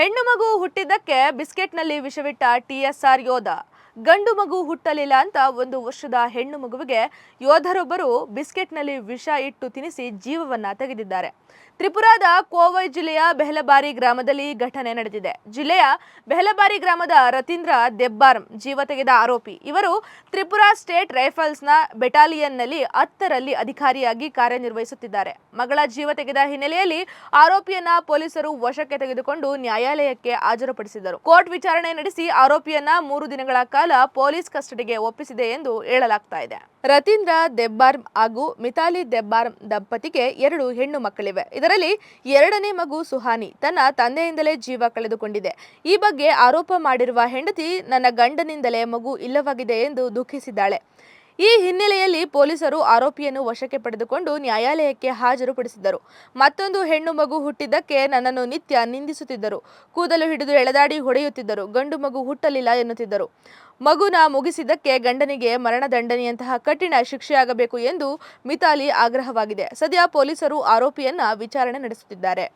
ಹೆಣ್ಣು ಮಗು ಹುಟ್ಟಿದ್ದಕ್ಕೆ ಬಿಸ್ಕೆಟ್ನಲ್ಲಿ ವಿಷವಿಟ್ಟ ಟಿಎಸ್ಆರ್ ಯೋಧ ಗಂಡು ಮಗು ಹುಟ್ಟಲಿಲ್ಲ ಅಂತ ಒಂದು ವರ್ಷದ ಹೆಣ್ಣು ಮಗುವಿಗೆ ಯೋಧರೊಬ್ಬರು ಬಿಸ್ಕೆಟ್ನಲ್ಲಿ ವಿಷ ಇಟ್ಟು ತಿನಿಸಿ ಜೀವವನ್ನ ತೆಗೆದಿದ್ದಾರೆ. ತ್ರಿಪುರಾದ ಕೋವೈ ಜಿಲ್ಲೆಯ ಬೆಹಲಬಾರಿ ಗ್ರಾಮದಲ್ಲಿ ಘಟನೆ ನಡೆದಿದೆ. ಜಿಲ್ಲೆಯ ಬೆಹಲಬಾರಿ ಗ್ರಾಮದ ರತೀಂದ್ರ ದೆಬ್ಬಾರ್ ಜೀವ ತೆಗೆದ ಆರೋಪಿ. ಇವರು ತ್ರಿಪುರಾ ಸ್ಟೇಟ್ ರೈಫಲ್ಸ್ನ ಬೆಟಾಲಿಯನ್ನಲ್ಲಿ ಹತ್ತರಲ್ಲಿ ಅಧಿಕಾರಿಯಾಗಿ ಕಾರ್ಯನಿರ್ವಹಿಸುತ್ತಿದ್ದಾರೆ. ಮಗಳ ಜೀವ ತೆಗೆದ ಹಿನ್ನೆಲೆಯಲ್ಲಿ ಆರೋಪಿಯನ್ನ ಪೊಲೀಸರು ವಶಕ್ಕೆ ತೆಗೆದುಕೊಂಡು ನ್ಯಾಯಾಲಯಕ್ಕೆ ಹಾಜರುಪಡಿಸಿದರು ಕೋರ್ಟ್ ವಿಚಾರಣೆ ನಡೆಸಿ ಆರೋಪಿಯನ್ನ ಮೂರು ದಿನಗಳ ಕಾಲ ಪೊಲೀಸ್ ಕಸ್ಟಡಿಗೆ ಒಪ್ಪಿಸಿದೆ ಎಂದು ಹೇಳಲಾಗ್ತಾ ಇದೆ. ರತೀಂದ್ರ ದೆಬ್ಬಾರ್ ಹಾಗೂ ಮಿತಾಲಿ ದೆಬ್ಬಾರ್ ದಂಪತಿಗೆ ಎರಡು ಹೆಣ್ಣು ಮಕ್ಕಳಿವೆ. ಇದರಲ್ಲಿ ಎರಡನೇ ಮಗು ಸುಹಾನಿ ತನ್ನ ತಂದೆಯಿಂದಲೇ ಜೀವ ಕಳೆದುಕೊಂಡಿದೆ. ಈ ಬಗ್ಗೆ ಆರೋಪ ಮಾಡಿರುವ ಹೆಂಡತಿ ನನ್ನ ಗಂಡನಿಂದಲೇ ಮಗು ಇಲ್ಲವಾಗಿದೆ ಎಂದು ದುಃಖಿಸಿದ್ದಾಳೆ. ಈ ಹಿನ್ನೆಲೆಯಲ್ಲಿ ಪೊಲೀಸರು ಆರೋಪಿಯನ್ನು ವಶಕ್ಕೆ ಪಡೆದುಕೊಂಡು ನ್ಯಾಯಾಲಯಕ್ಕೆ ಹಾಜರುಪಡಿಸಿದ್ದರು. ಮತ್ತೊಂದು ಹೆಣ್ಣು ಮಗು ಹುಟ್ಟಿದ್ದಕ್ಕೆ ನನ್ನನ್ನು ನಿತ್ಯ ನಿಂದಿಸುತ್ತಿದ್ದರು. ಕೂದಲು ಹಿಡಿದು ಎಳೆದಾಡಿ ಹೊಡೆಯುತ್ತಿದ್ದರು. ಗಂಡು ಮಗು ಹುಟ್ಟಲಿಲ್ಲ ಎನ್ನುತ್ತಿದ್ದರು. ಮಗುನ ಮುಗಿಸಿದ್ದಕ್ಕೆ ಗಂಡನಿಗೆ ಮರಣದಂಡನೆಯಂತಹ ಕಠಿಣ ಶಿಕ್ಷೆಯಾಗಬೇಕು ಎಂದು ಮಿತಾಲಿ ಆಗ್ರಹವಾಗಿದೆ. ಸದ್ಯ ಪೊಲೀಸರು ಆರೋಪಿಯನ್ನ ವಿಚಾರಣೆ ನಡೆಸುತ್ತಿದ್ದಾರೆ.